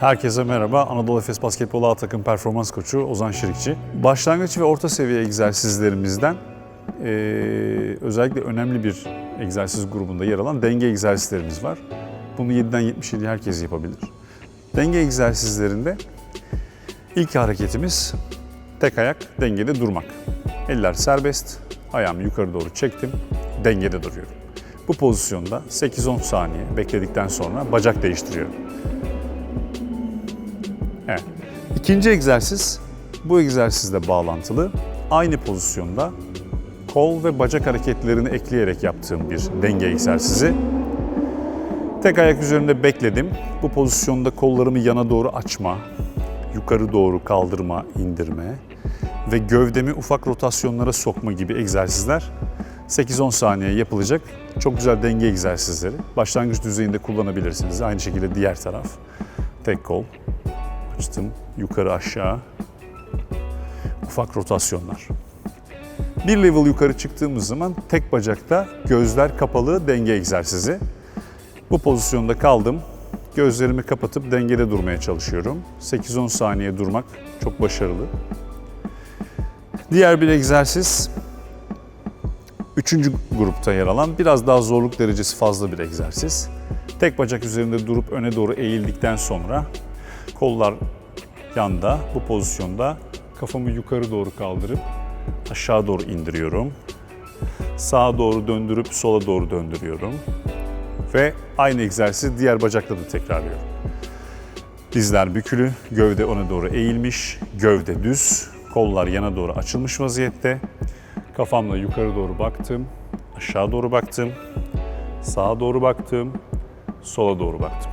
Herkese merhaba. Anadolu Efes Basketbol A takım performans koçu Ozan Şirikçi. Başlangıç ve orta seviye egzersizlerimizden eee, özellikle önemli bir egzersiz grubunda yer alan denge egzersizlerimiz var. Bunu 7'den 77 herkes yapabilir. Denge egzersizlerinde ilk hareketimiz tek ayak dengede durmak. Eller serbest, ayağımı yukarı doğru çektim, dengede duruyorum. Bu pozisyonda 8-10 saniye bekledikten sonra bacak değiştiriyorum. Evet. İkinci egzersiz bu egzersizle bağlantılı. Aynı pozisyonda kol ve bacak hareketlerini ekleyerek yaptığım bir denge egzersizi. Tek ayak üzerinde bekledim. Bu pozisyonda kollarımı yana doğru açma, yukarı doğru kaldırma, indirme ve gövdemi ufak rotasyonlara sokma gibi egzersizler 8-10 saniye yapılacak çok güzel denge egzersizleri. Başlangıç düzeyinde kullanabilirsiniz. Aynı şekilde diğer taraf. Tek kol, açtım, yukarı aşağı, ufak rotasyonlar. Bir level yukarı çıktığımız zaman tek bacakta gözler kapalı denge egzersizi. Bu pozisyonda kaldım. Gözlerimi kapatıp dengede durmaya çalışıyorum. 8-10 saniye durmak çok başarılı. Diğer bir egzersiz Üçüncü grupta yer alan biraz daha zorluk derecesi fazla bir egzersiz. Tek bacak üzerinde durup öne doğru eğildikten sonra kollar yanda bu pozisyonda kafamı yukarı doğru kaldırıp aşağı doğru indiriyorum. Sağa doğru döndürüp sola doğru döndürüyorum. Ve aynı egzersizi diğer bacakla da tekrarlıyorum. Dizler bükülü, gövde öne doğru eğilmiş, gövde düz, kollar yana doğru açılmış vaziyette. Kafamla yukarı doğru baktım, aşağı doğru baktım, sağa doğru baktım, sola doğru baktım.